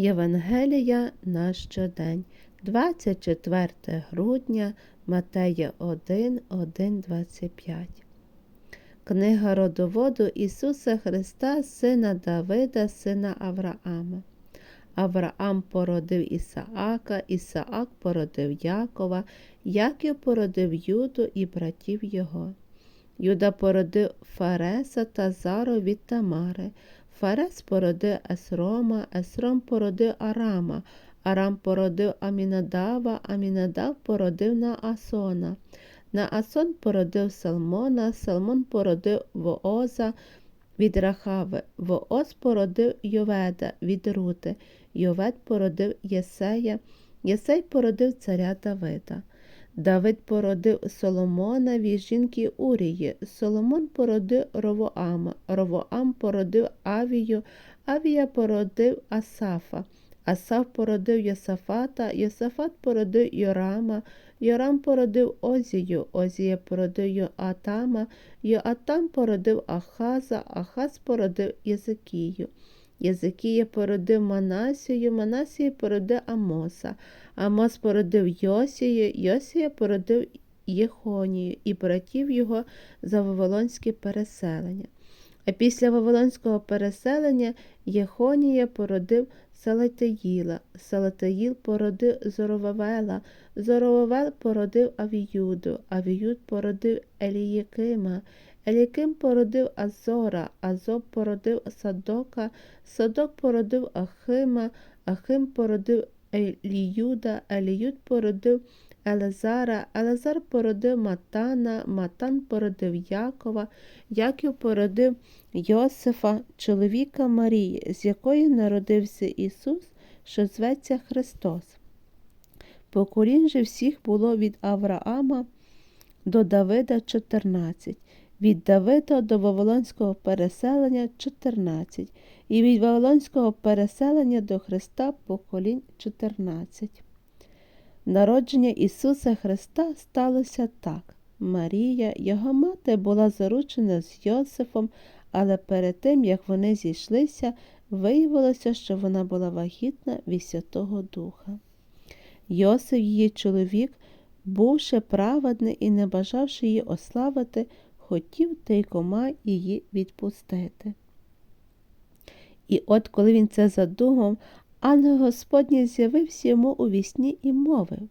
Євангелія на щодень, 24 грудня, Матея 1, 1, 25. Книга родоводу Ісуса Христа, сина Давида, сина Авраама. Авраам породив Ісаака, Ісаак породив Якова, Яків породив Юду і братів його. Юда породив Фареса та Зару від Тамари. Фарес породив Есрома, Есром породив Арама, Арам породив Амінадава, Амінадав породив Наасона. Наасон породив Салмона, Салмон породив Вооза від Рахави, Вооз породив Йоведа від Рути, Йовед породив Єсея, Єсей породив царя Давида. Давид породив Соломона від жінки Урії, Соломон породив Ровоама, Ровоам породив Авію, Авія породив Асафа, Асаф породив Йосафата, Йосафат породив Йорама, Йорам породив Озію, Озія породив Йоатама, Йоатам породив Ахаза, Ахаз породив Єзикію. Єзикія породив Манасію, Манасія породив Амоса, Амос породив Йосію, Йосія породив Єхонію і братів його за Вавилонське переселення. А після Вавилонського переселення Єхонія породив Салатаїла, Салатаїл породив Зоровавела, Зоровавел породив Авіюду, Авіюд породив Елієкима, Еліким породив Азора, Азоб породив Садока, Садок породив Ахима, Ахим породив Еліюда, Еліюд породив Елезара, Елезар породив Матана, Матан породив Якова, Яків породив Йосифа, чоловіка Марії, з якої народився Ісус, що зветься Христос. Поколінь же всіх було від Авраама до Давида 14, від Давида до Вавилонського переселення 14, і від Вавилонського переселення до Христа поколінь 14. Народження Ісуса Христа сталося так. Марія, його мати, була заручена з Йосифом, але перед тим, як вони зійшлися, виявилося, що вона була вагітна від Святого Духа. Йосиф, її чоловік, бувши праведний і не бажавши її ославити, хотів тайкома її відпустити. І от коли він це задумав, ангел Господній з'явився йому у вісні і мовив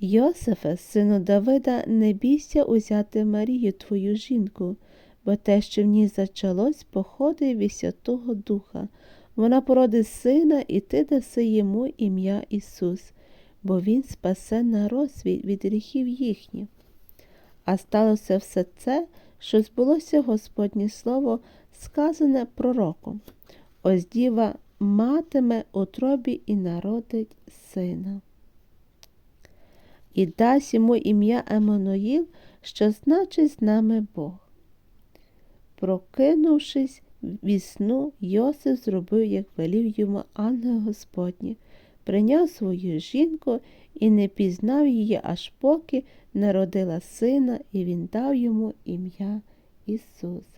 Йосифе, сину Давида, не бійся узяти Марію, твою жінку, бо те, що в ній зачалось, походить від Святого Духа. Вона породить сина, і ти даси йому ім'я Ісус, бо Він спасе народ свій від гріхів їхніх. А сталося все це, що збулося Господнє Слово, сказане пророком. Ось діва матиме утробі і народить сина. І дасть йому ім'я Еммануїл, що значить з нами Бог. Прокинувшись від сну, Йосиф зробив, як велів йому ангел Господній, прийняв свою жінку і не пізнав її, аж поки народила сина, і він дав йому ім'я Ісус.